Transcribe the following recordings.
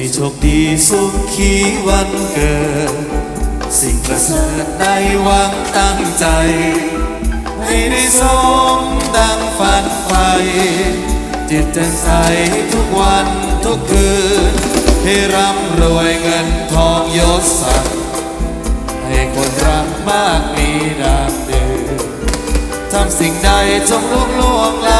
ให้โชคดีสุขีวันเกิด สิ่งประเสริฐได้หวังตั้งใจ ให้ได้สมดังฝันใฝ่จิตแจ่มใสทุกวันทุกคืน ให้ร่ำรวยเงินทองยศศักดิ์ให้คนรักมากมีดามเดินทำสิ่งใดจงลุล่วงลา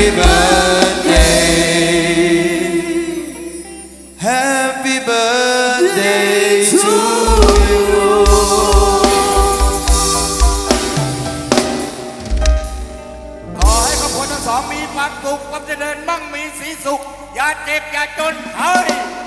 happy birthday. Happy birthday to you. ขอให้ครอบครัวทั้งสองมีความสุขความเจริญมั่งมีสีสุข อย่าเจ็บอย่าจนเฮ้ยเฮ้ยเฮ้ย